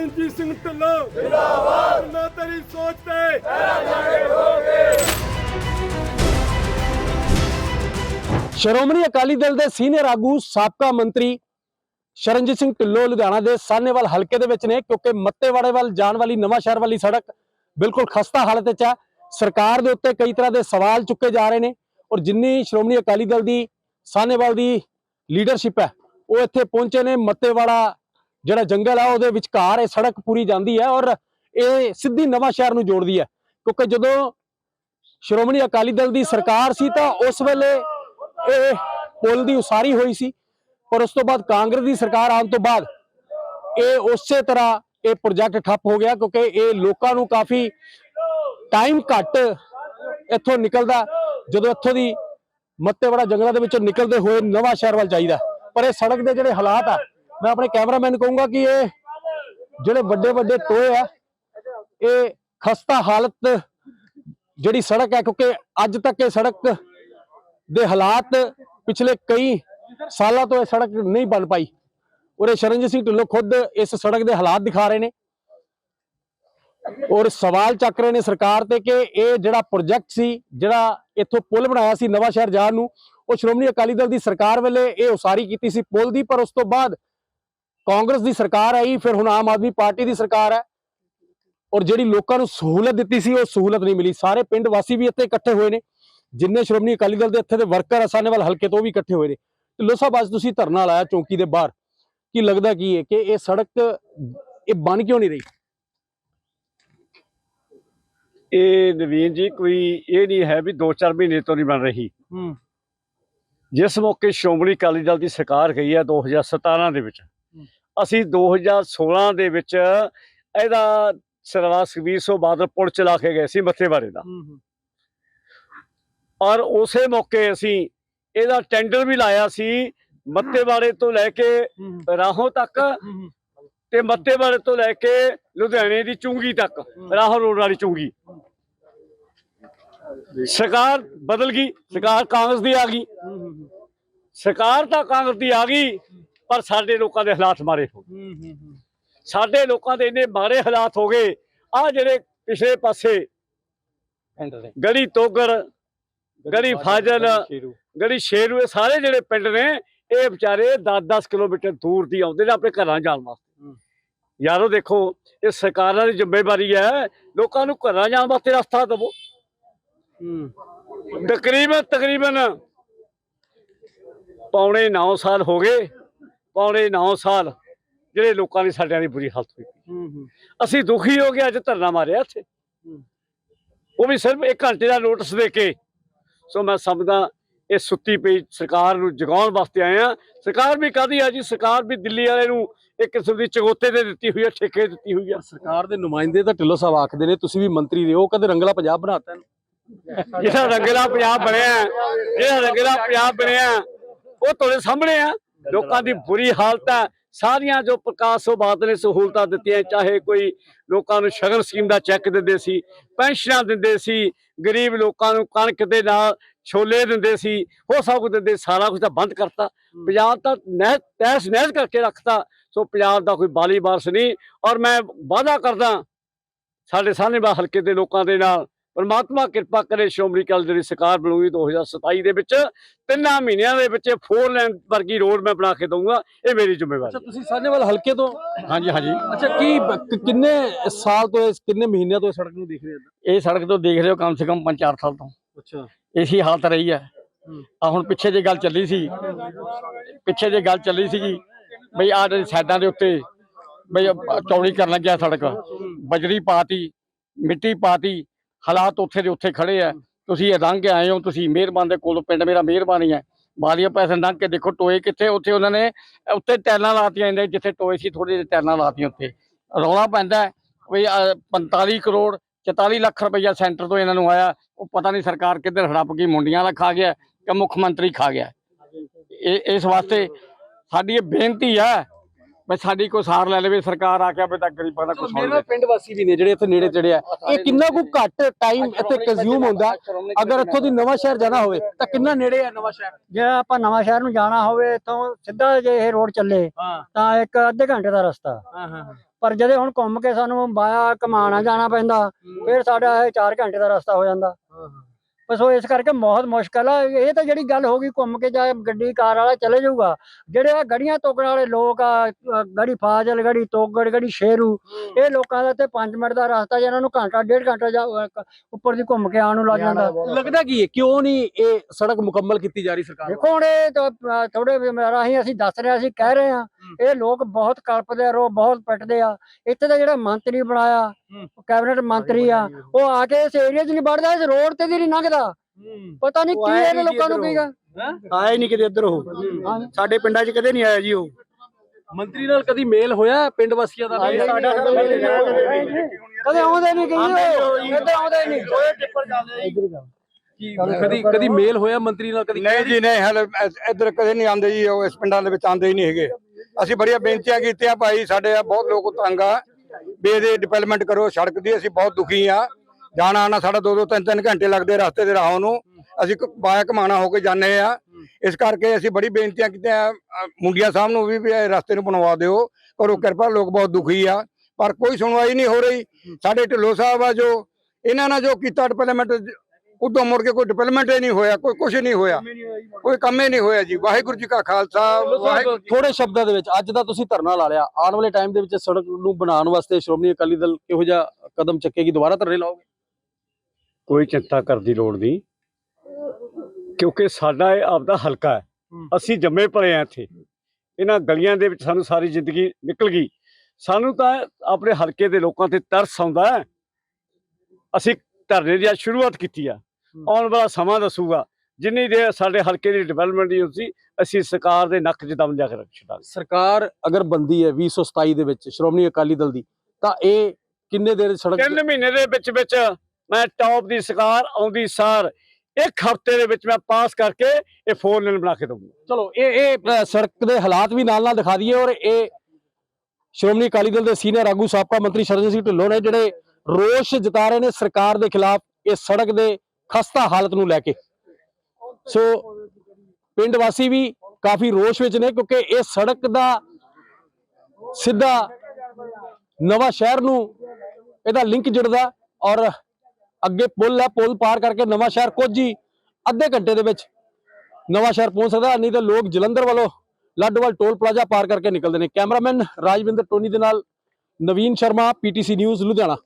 ਸ਼ਰਨਜੀਤ ਸਿੰਘ ਢਿੱਲੋਂ। ਜਿੰਦਾਬਾਦ। ਨਾ ਤੇਰੀ ਸੋਚ ਤੇ। ਸ਼੍ਰੋਮਣੀ ਅਕਾਲੀ ਦਲ ਦੇ ਸੀਨੀਅਰ ਆਗੂ ਸਾਬਕਾ ਮੰਤਰੀ ਸ਼ਰਨਜੀਤ ਸਿੰਘ ਢਿੱਲੋਂ ਲੁਧਿਆਣਾ ਦੇ ਸਾਹਨੇਵਾਲ ਹਲਕੇ ਦੇ ਵਿੱਚ ਨੇ ਕਿਉਂਕਿ ਮੱਤੇਵਾੜੇ ਵੱਲ ਜਾਣ ਵਾਲੀ ਨਵਾਂ ਸ਼ਹਿਰ ਵਾਲੀ ਸੜਕ ਬਿਲਕੁਲ ਖਸਤਾ ਹਾਲਤ ਵਿੱਚ ਹੈ ਸਰਕਾਰ ਦੇ ਉੱਤੇ ਕਈ ਤਰ੍ਹਾਂ ਦੇ ਸਵਾਲ ਚੁੱਕੇ ਜਾ ਰਹੇ ਨੇ ਔਰ ਜਿੰਨੀ ਸ਼੍ਰੋਮਣੀ ਅਕਾਲੀ ਦਲ ਦੀ ਸਾਹਨੇਵਾਲ ਦੀ ਲੀਡਰਸ਼ਿਪ ਹੈ ਉਹ ਇੱਥੇ ਪਹੁੰਚੇ ਨੇ ਮੱਤੇਵਾੜਾ ਜਿਹੜਾ ਜੰਗਲ ਹੈ ਉਹਦੇ ਵਿਚਕਾਰ ਇਹ ਸੜਕ ਪੂਰੀ ਜਾਂਦੀ ਹੈ ਔਰ ਇਹ ਸਿੱਧੀ ਨਵਾਂ ਸ਼ਹਿਰ ਨੂੰ ਜੋੜਦੀ ਹੈ ਕਿਉਂਕਿ ਜਦੋਂ ਸ਼੍ਰੋਮਣੀ ਅਕਾਲੀ ਦਲ ਦੀ ਸਰਕਾਰ ਸੀ ਤਾਂ ਉਸ ਵੇਲੇ ਇਹ ਪੁਲ ਦੀ ਉਸਾਰੀ ਹੋਈ ਸੀ, ਪਰ ਉਸ ਤੋਂ ਬਾਅਦ ਕਾਂਗਰਸ ਦੀ ਸਰਕਾਰ ਆਉਣ ਤੋਂ ਬਾਅਦ ਇਹ ਉਸੇ ਤਰ੍ਹਾਂ ਇਹ ਪ੍ਰੋਜੈਕਟ ਠੱਪ ਹੋ ਗਿਆ ਕਿਉਂਕਿ ਇਹ ਲੋਕਾਂ ਨੂੰ ਕਾਫੀ ਟਾਈਮ ਘੱਟ ਇੱਥੋਂ ਨਿਕਲਦਾ, ਜਦੋਂ ਇੱਥੋਂ ਦੀ ਮੱਤੇਵਾੜਾ ਜੰਗਲਾਂ ਦੇ ਵਿੱਚੋਂ ਨਿਕਲਦੇ ਹੋਏ ਨਵਾਂ ਸ਼ਹਿਰ ਵੱਲ ਚਾਹੀਦਾ ਪਰ ਇਹ ਸੜਕ ਦੇ ਜਿਹੜੇ ਹਾਲਾਤ ਆ ਮੈਂ ਆਪਣੇ ਕੈਮਰਾਮੈਨ ਕਹੂੰਗਾ ਕਿ ਇਹ ਜਿਹੜੇ ਵੱਡੇ ਵੱਡੇ ਟੋਏ ਆ, ਇਹ ਖਸਤਾ ਹਾਲਤ ਜਿਹੜੀ ਸੜਕ ਹੈ, ਕਿਉਂਕਿ ਅੱਜ ਤੱਕ ਇਹ ਸੜਕ ਦੇ ਹਾਲਾਤ ਪਿਛਲੇ ਕਈ ਸਾਲਾਂ ਤੋਂ ਇਹ ਸੜਕ ਨਹੀਂ ਬਣ ਪਾਈ। ਔਰ ਇਹ ਸ਼ਰਨਜੀਤ ਸਿੰਘ ਢਿੱਲੋਂ ਖੁਦ ਇਸ ਸੜਕ ਦੇ ਹਾਲਾਤ ਦਿਖਾ ਰਹੇ ਨੇ। ਔਰ ਸਵਾਲ ਚੱਕ ਰਹੇ ਨੇ ਸਰਕਾਰ ਤੇ ਕਿ ਇਹ ਜਿਹੜਾ ਪ੍ਰੋਜੈਕਟ ਸੀ, ਜਿਹੜਾ ਇੱਥੋਂ ਪੁਲ ਬਣਾਇਆ ਸੀ ਨਵਾਂ ਸ਼ਹਿਰ ਜਾਣ ਨੂੰ, ਉਹ ਸ਼੍ਰੋਮਣੀ ਅਕਾਲੀ ਦਲ ਦੀ ਸਰਕਾਰ ਵੇਲੇ ਇਹ ਉਸਾਰੀ ਕੀਤੀ ਸੀ ਪੁਲ ਦੀ, ਪਰ ਉਸ ਤੋਂ ਬਾਅਦ ਕਾਂਗਰਸ ਦੀ ਸਰਕਾਰ ਆਈ ਫਿਰ ਹੁਣ ਆਮ ਆਦਮੀ ਪਾਰਟੀ ਦੀ ਸਰਕਾਰ ਹੈ। ਔਰ ਜਿਹੜੀ ਲੋਕਾਂ ਨੂੰ ਸਹੂਲਤ ਦਿੱਤੀ ਸੀ ਉਹ ਸਹੂਲਤ ਨਹੀਂ ਮਿਲੀ। ਸਾਰੇ ਪਿੰਡ ਵਾਸੀ ਵੀ ਇੱਥੇ ਇਕੱਠੇ ਹੋਏ ਨੇ। ਜਿੰਨੇ ਸ਼੍ਰੋਮਣੀ ਅਕਾਲੀ ਦਲ ਦੇ ਇੱਥੇ ਦੇ ਵਰਕਰ ਅਸਾਨੇਵਾਲ ਹਲਕੇ ਤੋਂ ਵੀ ਇਕੱਠੇ ਹੋਏ ਨੇ। ਢਿੱਲੋਂ ਸਾਹਿਬ ਅੱਜ ਤੁਸੀਂ ਧਰਨਾ ਲਾਇਆ ਚੌਂਕੀ ਦੇ ਬਾਹਰ। ਕੀ ਲੱਗਦਾ ਕੀ ਹੈ ਕਿ ਇਹ ਸੜਕ ਇਹ ਬਣ ਕਿਉਂ ਨਹੀਂ ਰਹੀ? ਇਹ ਨਵੀਨ ਜੀ ਕੋਈ ਇਹ ਨਹੀਂ ਹੈ ਵੀ 2-4 ਮਹੀਨੇ ਤੋਂ ਨਹੀਂ ਬਣ ਰਹੀ। ਹੂੰ। ਜਿਸ ਮੌਕੇ ਸ਼੍ਰੋਮਣੀ ਅਕਾਲੀ ਦਲ ਦੀ ਸਰਕਾਰ ਗਈ ਹੈ 2017 ਦੇ ਵਿੱਚ। ਅਸੀਂ 2016 ਦੇ ਵਿੱਚ ਇਹਦਾ ਸਰਦਾਰ ਸੁਖਬੀਰ ਸਿੰਘ ਬਾਦਲ ਪੁਲ ਚਲਾ ਕੇ ਗਏ ਸੀ ਮੱਥੇਵਾੜੇ ਦਾ। ਔਰ ਉਸੇ ਮੌਕੇ ਅਸੀਂ ਇਹਦਾ ਟੈਂਡਰ ਵੀ ਲਾਇਆ ਸੀ ਮੱਥੇਵਾੜੇ ਤੋਂ ਲੈ ਕੇ ਰਾਹੋਂ ਤੱਕ ਤੇ ਮੱਤੇਵਾੜੇ ਤੋਂ ਲੈ ਕੇ ਲੁਧਿਆਣੇ ਦੀ ਚੁੰਗੀ ਤੱਕ ਰਾਹੋਂ ਰੋਡ ਵਾਲੀ ਚੁੰਗੀ। ਸਰਕਾਰ ਬਦਲ ਗਈ ਸਰਕਾਰ ਕਾਂਗਰਸ ਦੀ ਆ ਗਈ। ਸਰਕਾਰ ਤਾਂ ਕਾਂਗਰਸ ਦੀ ਆ ਗਈ। ਪਰ ਸਾਡੇ ਲੋਕਾਂ ਦੇ ਹਾਲਾਤ ਮਾਰੇ ਹੋ ਗਏ। ਸਾਡੇ ਲੋਕਾਂ ਦੇ ਇੰਨੇ ਮਾੜੇ ਹਾਲਾਤ ਹੋ ਗਏ। ਆ ਜਿਹੜੇ ਪਿਛਲੇ ਪਾਸੇ ਗੜੀ ਤੋਗਰ ਗੜੀ ਫਾਜ਼ਲ ਗੜੀ ਸ਼ੇਰੂ। ਇਹ ਸਾਰੇ ਜਿਹੜੇ ਪਿੰਡ ਨੇ ਇਹ ਵਿਚਾਰੇ 10-10 ਕਿਲੋਮੀਟਰ ਦੂਰ ਦੀ ਆਉਂਦੇ ਨੇ ਆਪਣੇ ਘਰਾਂ ਜਾਣ ਵਾਸਤੇ। ਯਾਰੋ ਦੇਖੋ ਇਹ ਸਰਕਾਰਾਂ ਦੀ ਜ਼ਿੰਮੇਵਾਰੀ ਹੈ ਲੋਕਾਂ ਨੂੰ ਘਰਾਂ ਜਾਣ ਵਾਸਤੇ ਰਸਤਾ ਦੇਵੋ। ਤਕਰੀਬਨ ਤਕਰੀਬਨ ਪੌਣੇ 9 ਸਾਲ ਹੋ ਗਏ। ਪੌਣੇ 9 ਸਾਲ ਜਿਹੜੇ ਲੋਕਾਂ ਦੀ ਸਾਡਿਆਂ ਦੀ ਬੁਰੀ ਹਾਲਤ ਹੋਈ ਅਸੀਂ ਦੁਖੀ ਹੋ ਗਏ ਅੱਜ ਧਰਨਾ ਮਾਰਿਆ ਇੱਥੇ। ਉਹ ਵੀ ਸਿਰਫ 1 ਘੰਟੇ ਦਾ ਨੋਟਿਸ ਦੇ ਕੇ। ਸੋ ਮੈਂ ਸਮਝਦਾ ਇਹ ਸੁੱਤੀ ਪਈ ਸਰਕਾਰ ਨੂੰ ਜਗਾਉਣ ਵਾਸਤੇ ਆਏ ਆ ਸਰਕਾਰ ਵੀ ਕਾਦੀ ਆ ਜੀ? ਸਰਕਾਰ ਵੀ ਦਿੱਲੀ ਵਾਲੇ ਨੂੰ ਇੱਕ ਕਿਸਮ ਦੀ ਚਗੋਤੇ ਤੇ ਦਿੱਤੀ ਹੋਈ ਹੈ ਠੇਕੇ ਦਿੱਤੀ ਹੋਈ ਆ। ਸਰਕਾਰ ਦੇ ਨੁਮਾਇੰਦੇ ਤਾਂ ਢਿੱਲੋਂ ਸਾਹਿਬ ਆਖਦੇ ਨੇ ਤੁਸੀਂ ਵੀ ਮੰਤਰੀ ਰਹੇ ਹੋ ਕਦੇ ਰੰਗਲਾ ਪੰਜਾਬ ਬਣਾਤਾ ਇਹਨੂੰ। ਜਿਹੜਾ ਰੰਗਲਾ ਪੰਜਾਬ ਬਣਿਆ ਹੈ, ਜਿਹੜਾ ਰੰਗਲਾ ਪੰਜਾਬ ਬਣਿਆ ਹੈ, ਉਹ ਤੁਹਾਡੇ ਸਾਹਮਣੇ ਆ। ਲੋਕਾਂ ਦੀ ਬੁਰੀ ਹਾਲਤ ਹੈ। ਸਾਰੀਆਂ ਜੋ ਪ੍ਰਕਾਸ਼ ਸੋ ਬਾਤ ਨੇ ਸਹੂਲਤਾਂ ਦਿੱਤੀਆਂ ਚਾਹੇ ਕੋਈ ਲੋਕਾਂ ਨੂੰ ਸ਼ਗਨ ਸਕੀਮ ਦਾ ਚੈੱਕ ਦਿੰਦੇ ਸੀ ਪੈਨਸ਼ਨਾਂ ਦਿੰਦੇ ਸੀ ਗਰੀਬ ਲੋਕਾਂ ਨੂੰ ਕਣਕ ਦੇ ਨਾਲ ਛੋਲੇ ਦਿੰਦੇ ਸੀ ਉਹ ਸਭ ਕੁਝ ਦਿੰਦੇ ਸਾਰਾ ਕੁਝ ਤਾਂ ਬੰਦ ਕਰਤਾ। ਪੰਜਾਬ ਤਾਂ ਨਹਿ ਤੈਸ ਨਹਿਜ ਕਰਕੇ ਰੱਖਤਾ ਸੋ ਪੰਜਾਬ ਦਾ ਕੋਈ ਬਾਲੀ ਬਾਰਸ ਨਹੀਂ। ਔਰ ਮੈਂ ਵਾਅਦਾ ਕਰਦਾ ਸਾਡੇ ਸਾਹਮਣੇ ਬਾ ਹਲਕੇ ਦੇ ਲੋਕਾਂ ਦੇ ਨਾਲ ਪਰਮਾਤਮਾ ਕਿਰਪਾ ਕਰੇ ਸ਼੍ਰੋਮਣੀ ਅਕਾਲੀ ਦਲ ਦੀ ਸਰਕਾਰ ਬਣੂਗੀ 2027 ਦੇ ਵਿੱਚ। ਤਿੰਨਾਂ ਮਹੀਨਿਆਂ ਦੇ ਵਿੱਚ ਫੋਰ ਲਾਈਨ ਵਰਗੀ ਰੋਡ ਮੈਂ ਬਣਾ ਕੇ ਦਊਂਗਾ। ਇਹ ਮੇਰੀ ਅੱਛਾ ਜ਼ਿੰਮੇਵਾਰੀ ਤੁਸੀਂ ਸਾਹਨੇਵਾਲ ਹਲਕੇ ਤੋਂ? ਹਾਂਜੀ ਹਾਂਜੀ। ਅੱਛਾ ਕੀ ਕਿੰਨੇ ਸਾਲ ਤੋਂ ਇਸ ਕਿੰਨੇ ਮਹੀਨਿਆਂ ਤੋਂ ਇਹ ਸੜਕ ਨੂੰ ਦੇਖ ਰਹੇ ਹੋ? ਇਹ ਸੜਕ ਤੋਂ ਦੇਖ ਰਹੇ ਹੋ ਕਮ ਸੇ ਕਮ 5-4 ਸਾਲ ਤੋਂ। ਅੱਛਾ। ਇਸੀ ਹਾਲਤ ਰਹੀ ਹੈ। ਆ ਹੁਣ ਪਿੱਛੇ ਜੇ ਗੱਲ ਚੱਲੀ ਸੀ। ਪਿੱਛੇ ਜੇ ਗੱਲ ਚੱਲੀ ਸੀਗੀ ਬਈ ਆਹ ਜਿਹੜੀ ਸਾਈਡਾਂ ਦੇ ਉੱਤੇ ਬਈ ਚੌੜੀ ਕਰਨ ਲੱਗਿਆ ਸੜਕ। ਬਜਰੀ ਪਾਤੀ ਮਿੱਟੀ ਪਾਤੀ ਹਾਲਾਤ ਉੱਥੇ ਦੇ ਉੱਥੇ ਖੜੇ ਆ। ਤੁਸੀਂ ਇਹ ਲੰਘ ਕੇ ਆਏ ਹੋ, ਤੁਸੀਂ ਮਿਹਰਬਾਨ ਦੇ ਕੋਲ ਪਿੰਡ ਮੇਰਾ ਮਿਹਰਬਾਨੀ ਹੈ। ਬਾਲੀਆ ਪੈਸੇ ਲੰਘ ਕੇ ਦੇਖੋ ਟੋਏ ਕਿੱਥੇ, ਉੱਥੇ ਉਹਨਾਂ ਨੇ ਉੱਤੇ ਟੈਲਾਂ ਲਾਤੀਆਂ ਜਾਂਦੇ ਜਿੱਥੇ ਟੋਏ ਸੀ ਥੋੜੇ ਜਿਹੇ ਟੈਲਾਂ ਲਾਤੀਆਂ ਉੱਤੇ। ਰੌਲਾ ਪੈਂਦਾ ਵੀ ਆਹ 45 ਕਰੋੜ 44 ਲੱਖ ਰੁਪਈਆ ਸੈਂਟਰ ਤੋਂ ਇਹਨਾਂ ਨੂੰ ਆਇਆ। ਉਹ ਪਤਾ ਨਹੀਂ ਸਰਕਾਰ ਕਿੱਧਰ ਹੜੱਪ ਗਈ, ਮੁੰਡੀਆਂ ਦਾ ਖਾ ਗਿਆ ਕਿ ਮੁੱਖ ਮੰਤਰੀ ਖਾ ਗਿਆ। ਇਹ, ਇਸ ਵਾਸਤੇ ਸਾਡੀ ਇਹ ਬੇਨਤੀ ਹੈ ਵੀ ਸਾਡੀ ਕੋਈ ਸਾਰ ਲੈ ਲਵੇ ਸਰਕਾਰ ਆ ਕੇ ਆਪੇ ਤੱਕ ਗਰੀਬਾਂ ਦਾ ਕੁਝ ਮੇਰੇ ਪਿੰਡ ਵਾਸੀ ਵੀ ਨੇ ਜਿਹੜੇ ਇੱਥੇ ਨੇੜੇ ਚੜੇ ਆ। ਇਹ ਕਿੰਨਾ ਕੁ ਘੱਟ ਟਾਈਮ ਇੱਥੇ ਕੰਜ਼ਿਊਮ ਹੁੰਦਾ। ਅਗਰ ਇੱਥੋਂ ਦੀ ਨਵਾਂ ਸ਼ਹਿਰ ਜਾਣਾ ਹੋਵੇ ਤਾਂ ਕਿੰਨਾ ਨੇੜੇ ਆ ਨਵਾਂ ਸ਼ਹਿਰ? ਜੇ ਆਪਾਂ ਨਵਾਂ ਸ਼ਹਿਰ ਨੂੰ ਜਾਣਾ ਹੋਵੇ ਤਾਂ ਸਿੱਧਾ ਜੇ ਇਹ ਰੋਡ ਚੱਲੇ ਤਾਂ ਇੱਕ ਅੱਧੇ ਘੰਟੇ ਦਾ ਰਸਤਾ। ਹਾਂ ਹਾਂ ਪਰ ਜਦੋਂ ਹੁਣ ਘੁੰਮ ਕੇ ਸਾਨੂੰ ਬਾਇਆ ਕਮਾਣਾ ਜਾਣਾ ਪੈਂਦਾ ਫਿਰ ਸਾਡਾ ਇਹ 4 ਘੰਟੇ ਦਾ ਰਸਤਾ ਹੋ ਜਾਂਦਾ। ਬਸ ਉਹ ਇਸ ਕਰਕੇ ਬਹੁਤ ਮੁਸ਼ਕਲ ਆ। ਇਹ ਤਾਂ ਜਿਹੜੀ ਗੱਲ ਹੋ ਗਈ ਘੁੰਮ ਕੇ ਜਾ ਗੱਡੀ ਕਾਰ ਵਾਲਾ ਚਲੇ ਜਾਊਗਾ। ਜਿਹੜੇ ਆ ਗੜੀਆਂ ਤੋਕਣ ਵਾਲੇ ਲੋਕ ਆ ਗੜੀ ਫਾਜ਼ਲ ਗੜੀ ਤੋਗੜ ਗੜੀ ਸ਼ੇਰੂ ਇਹ ਲੋਕਾਂ ਦਾ ਤੇ 5 ਮਿੰਟ ਦਾ ਰਸਤਾ ਜਿਹਨਾਂ ਨੂੰ ਘੰਟਾ ਡੇਢ ਘੰਟਾ ਜਾ ਉੱਪਰ ਦੀ ਘੁੰਮ ਕੇ ਆਉਣ ਨੂੰ ਲੱਗ ਜਾਂਦਾ। ਲੱਗਦਾ ਕੀ ਹੈ ਕਿਉਂ ਨਹੀਂ ਇਹ ਸੜਕ ਮੁਕੰਮਲ ਕੀਤੀ ਜਾ ਰਹੀ ਸਰਕਾਰ? ਦੇਖੋ ਹੁਣ ਇਹ ਥੋੜੇ ਰਾਹੀਂ ਅਸੀਂ ਦੱਸ ਰਹੇ ਅਸੀਂ ਕਹਿ ਰਹੇ ਆ ਇਹ ਲੋਕ ਬਹੁਤ ਕਲਪਦੇ ਆ ਰੋ ਬਹੁਤ ਪਿੱਟਦੇ ਆ। ਇੱਥੇ ਦਾ ਜਿਹੜਾ ਮੰਤਰੀ ਬਣਾਇਆ ਕੈਬਨਿਟ ਮੰਤਰੀ ਆ ਉਹ ਆ ਕੇ ਇਸ ਏਰੀਆ 'ਚ ਨਹੀਂ ਵੜਦਾ ਇਸ ਰੋਡ ਤੇ ਵੀ ਨਹੀਂ ਲੰਘਦਾ। ਪਤਾ ਨਹੀਂ ਕੀ ਇਹਨੇ ਲੋਕਾਂ ਨੂੰ ਕੀਗਾ ਆਇਆ ਹੀ ਨਹੀਂ ਕਿਤੇ ਇੱਧਰ। ਉਹ ਸਾਡੇ ਪਿੰਡਾਂ 'ਚ ਕਦੇ ਨਹੀਂ ਆਇਆ ਜੀ ਉਹ। ਮੰਤਰੀ ਨਾਲ ਕਦੀ ਮੇਲ ਹੋਇਆ ਪਿੰਡ ਵਾਸੀਆਂ ਦਾ? ਕਦੇ ਆਉਂਦੇ ਨਹੀਂ ਕਹੀ ਇੱਧਰ ਆਉਂਦੇ ਨਹੀਂ। ਕੀ ਕਦੀ ਕਦੀ ਮੇਲ ਹੋਇਆ ਮੰਤਰੀ ਨਾਲ ਕਦੀ ਨਹੀਂ ਜੀ ਨਹੀਂ ਹਲ ਇੱਧਰ ਕਦੇ ਨਹੀਂ ਆਉਂਦੇ ਜੀ ਉਹ ਇਸ ਪਿੰਡਾਂ ਦੇ ਵਿੱਚ ਆਉਂਦੇ ਹੀ ਨਹੀਂ ਹੈਗੇ। ਅਸੀਂ ਬੜੀਆਂ ਬੇਨਤੀਆਂ ਕੀਤੀਆਂ ਭਾਈ ਸਾਡੇ ਆ ਬਹੁਤ ਲੋਕ ਤੰਗ ਆ। ਵੀ ਇਹਦੇ ਡਿਵੈਲਪਮੈਂਟ ਕਰੋ ਸੜਕ ਦੀ ਅਸੀਂ ਬਹੁਤ ਦੁਖੀ ਆ। ਜਾਣਾ ਆਣਾ ਸਾਡਾ ਦੋ ਦੋ ਤਿੰਨ ਤਿੰਨ ਘੰਟੇ ਲੱਗਦੇ ਰਸਤੇ ਦੇ ਰਾਹ ਨੂੰ। ਅਸੀਂ ਕ- ਬਾਇਆ ਕਮਾਣਾ ਹੋ ਕੇ ਜਾਂਦੇ ਆ। ਇਸ ਕਰਕੇ ਅਸੀਂ ਬੜੀ ਬੇਨਤੀਆਂ ਕੀਤੀਆਂ ਅ, ਸਾਹਿਬ ਨੂੰ ਵੀ ਵੀ ਇਹ ਰਸਤੇ ਨੂੰ ਬਣਵਾ ਦਿਓ। ਕਰੋ ਕਿਰਪਾ ਲੋਕ ਬਹੁਤ ਦੁਖੀ ਆ। ਪਰ ਕੋਈ ਸੁਣਵਾਈ ਨਹੀਂ ਹੋ ਰਹੀ। ਸਾਡੇ ਢਿੱਲੋਂ ਸਾਹਿਬ ਆ ਜੋ ਇਹਨਾਂ ਨਾਲ ਜੋ ਕੀਤਾ ਡਿਵੈਲਪਮੈਂਟ ਉਦੋਂ ਮੁੜ ਕੇ ਕੋਈ ਡਿਵੈਲਪਮੈਂਟ ਹੀ ਨਹੀਂ ਹੋਇਆ ਕੋਈ ਕੁਝ ਨਹੀਂ ਹੋਇਆ। ਕੋਈ ਕੰਮ ਹੀ ਨਹੀਂ ਹੋਇਆ ਜੀ। ਵਾਹਿਗੁਰੂ ਜੀ ਕਾ ਖਾਲਸਾ ਵਾਹਿਗੁਰੂ ਥੋੜੇ ਸ਼ਬਦਾਂ ਦੇ ਵਿੱਚ ਅੱਜ ਦਾ ਤੁਸੀਂ ਧਰਨਾ ਲਾ ਲਿਆ। ਆਉਣ ਵਾਲੇ ਟਾਈਮ ਦੇ ਵਿੱਚ ਸੜਕ ਨੂੰ ਬਣਾਉਣ ਵਾਸਤੇ ਸ਼੍ਰੋਮਣੀ ਅਕਾਲੀ ਦਲ ਕਿਹੋ ਜਿਹਾ ਕਦਮ ਚੱਕੇਗੀ? ਦੁਬਾਰਾ ਧਰਨੇ ਲਾਓਗੇ? ਕੋਈ ਚਿੰਤਾ ਕਰਨ ਦੀ ਲੋੜ ਨਹੀਂ। ਕਿਉਂਕਿ ਸਾਡਾ ਇਹ ਆਪਦਾ ਹਲਕਾ ਹੈ। ਅਸੀਂ ਜੰਮੇ ਪਲੇ ਆ ਇੱਥੇ। ਇਹਨਾਂ ਗਲੀਆਂ ਦੇ ਵਿੱਚ ਸਾਨੂੰ ਸਾਰੀ ਜ਼ਿੰਦਗੀ ਨਿਕਲ ਗਈ। ਸਾਨੂੰ ਤਾਂ ਆਪਣੇ ਹਲਕੇ ਦੇ ਲੋਕਾਂ ਤੇ ਤਰਸ ਆਉਂਦਾ ਅਸੀਂ ਧਰਨੇ ਦੀ ਅੱਜ ਸ਼ੁਰੂਆਤ ਕੀਤੀ ਆ। ਆਉਣ ਵਾਲਾ ਸਮਾਂ ਦੱਸੂਗਾ। ਜਿੰਨੀ ਦੇਰ ਸਾਡੇ ਹਲਕੇ ਦੀ ਡਿਵੈਲਪਮੈਂਟ ਨਹੀਂ ਹੁੰਦੀ ਅਸੀਂ ਸਰਕਾਰ ਦੇ ਨੱਕ 'ਚ ਦਮ ਜਾ ਕੇ ਰੱਖ ਛੱਡਾਂਗੇ। ਸਰਕਾਰ ਅਗਰ ਬੰਦੀ ਹੈ 2027 ਦੇ ਵਿੱਚ ਸ਼੍ਰੋਮਣੀ ਅਕਾਲੀ ਦਲ ਦੀ ਤਾਂ ਇਹ ਕਿੰਨੇ ਦੇਰ ਸੜਕ ਤਿੰਨ ਮਹੀਨੇ ਦੇ ਵਿੱਚ ਵਿੱਚ ਮੈਂ ਟੌਪ ਦੀ ਸਰਕਾਰ ਆਉਂਦੀ ਸਾਰ ਇੱਕ ਹਫ਼ਤੇ ਦੇ ਵਿੱਚ ਮੈਂ ਪਾਸ ਕਰਕੇ ਇਹ ਫੋਰ ਲੇਨ ਬਣਾ ਕੇ ਦਊਂਗਾ। ਚਲੋ ਇਹ ਇਹ ਸੜਕ ਦੇ ਹਾਲਾਤ ਵੀ ਨਾਲ ਨਾਲ ਦਿਖਾ ਦਈਏ ਔਰ ਇਹ ਸ਼੍ਰੋਮਣੀ ਅਕਾਲੀ ਦਲ ਦੇ ਸੀਨੀਅਰ ਆਗੂ ਸਾਬਕਾ ਮੰਤਰੀ ਸ਼ਰਨਜੀਤ ਸਿੰਘ ਢਿੱਲੋਂ ਨੇ ਜਿਹੜੇ ਰੋਸ਼ ਜਤਾ ਰਹੇ ਨੇ ਸਰਕਾਰ ਦੇ ਖਿਲਾਫ ਇਸ ਸੜਕ ਦੇ ਖਸਤਾ ਹਾਲਤ ਨੂੰ ਲੈ ਕੇ। ਸੋ ਪਿੰਡ ਵਾਸੀ ਵੀ ਕਾਫੀ ਰੋਸ਼ ਵਿੱਚ ਨੇ ਕਿਉਂਕਿ ਇਹ ਸੜਕ ਦਾ ਸਿੱਧਾ ਨਵਾਂ ਸ਼ਹਿਰ ਨੂੰ ਇਹਦਾ ਲਿੰਕ ਜੁੜਦਾ ਔਰ ਅੱਗੇ ਪੁਲ ਹੈ, ਪੁਲ ਪਾਰ ਕਰਕੇ ਨਵਾਂ ਸ਼ਹਿਰ ਕੋਜੀ ਅੱਧੇ ਘੰਟੇ ਦੇ ਵਿੱਚ ਨਵਾਂ ਸ਼ਹਿਰ ਪਹੁੰਚ ਸਕਦਾ ਨਹੀਂ ਤਾਂ ਲੋਕ ਜਲੰਧਰ ਵੱਲੋਂ ਲੱਡਵਾਲ ਟੋਲ ਪਲਾਜ਼ਾ ਪਾਰ ਕਰਕੇ ਨਿਕਲਦੇ ਨੇ। ਕੈਮਰਾਮੈਨ ਰਾਜਵਿੰਦਰ ਟੋਨੀ ਦੇ ਨਾਲ ਨਵੀਨ ਸ਼ਰਮਾ, ਪੀਟੀਸੀ ਨਿਊਜ਼, ਲੁਧਿਆਣਾ।